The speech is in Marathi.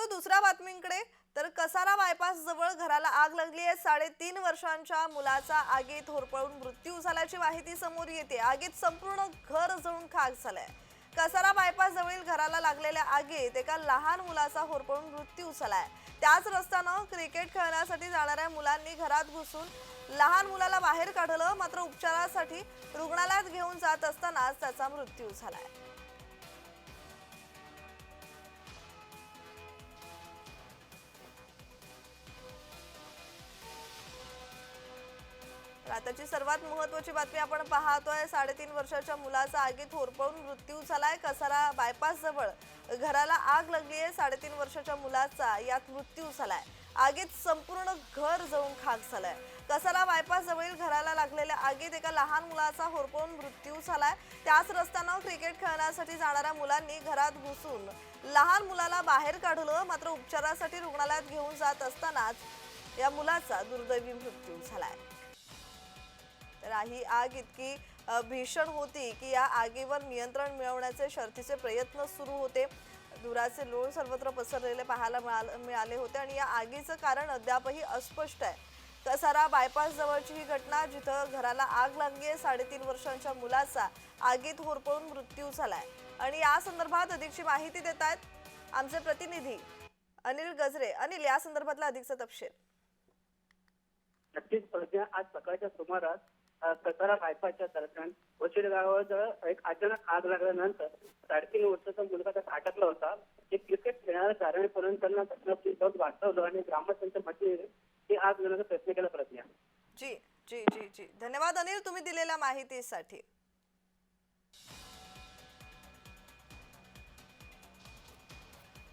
जातो दुसऱ्या बातमींकडे. तर कसारा बायपास जवळ घराला आग लागली आहे. साडेतीन वर्षांच्या मुलाचा आगीत होरपळून मृत्यू झाल्याची माहिती समोर येते. आगीत संपूर्ण घर जळून खाक झालंय. कसारा बायपास जवळील घराला लागलेल्या आगीत एका लहान मुलाचा होरपळून मृत्यू झालाय. त्याच रस्त्यानं क्रिकेट खेळण्यासाठी जाणाऱ्या मुलांनी घरात घुसून लहान मुलाला बाहेर काढलं. मात्र उपचारासाठी रुग्णालयात घेऊन जात असतानाच त्याचा मृत्यू झालाय. आताची सर्वात महत्वाची बातमी आपण पाहतोय. साडेतीन वर्षाच्या मुलाचा आगीत होरपळून मृत्यू झालाय. कसारा बायपास जवळ घराला आग लागली आहे साडेतीन वर्षाच्या मुलाचा यात मृत्यू झालाय. आगीत संपूर्ण घर जळून खाक झालाय. कसारा बायपास जवळील घराला लागलेल्या आगीत एका लहान मुलाचा होरपळून मृत्यू झालाय. त्याच रस्त्यानं क्रिकेट खेळण्यासाठी जाणाऱ्या मुलांनी घरात घुसून लहान मुलाला बाहेर काढलं मात्र उपचारासाठी रुग्णालयात घेऊन जात असतानाच या मुलाचा दुर्दैवी मृत्यू झालाय. तर ही आग इतकी भीषण होती की या आगीवर नियंत्रण मिळवण्याचे शर्थीचे प्रयत्न सुरू होते. धुराचे लोळ सर्वत्र पसरलेले पाहायला मिळाले होते आणि या आगीचं कारण अद्यापही अस्पष्ट आहे. कसारा बायपास जवळची ही घटना जिथं घराला आग लागली आहे साडेतीन वर्षांच्या मुलाचा आगीत होरपळून मृत्यू झालाय. आणि या संदर्भात अधिकची माहिती देत आहेत आमचे प्रतिनिधी अनिल गजरे. अनिल या संदर्भातला अधिकचा तपशील. नक्कीच आज सकाळच्या सुमारास कसारा बायपासच्या दरम्यान वशिर गावाजवळ एक अचानक आग लागल्यानंतर साडेतीन वर्षाचा मुलगा त्यात अटकला होता. ते क्रिकेट खेळायला करून त्यांना घटनास्थळी जाऊन वाचवलं आणि ग्रामस्थांच्या मदतीने ते आग लावण्याचा प्रयत्न केला प्रज्ञा जी जी जी जी. धन्यवाद अनिल तुम्ही दिलेल्या माहितीसाठी.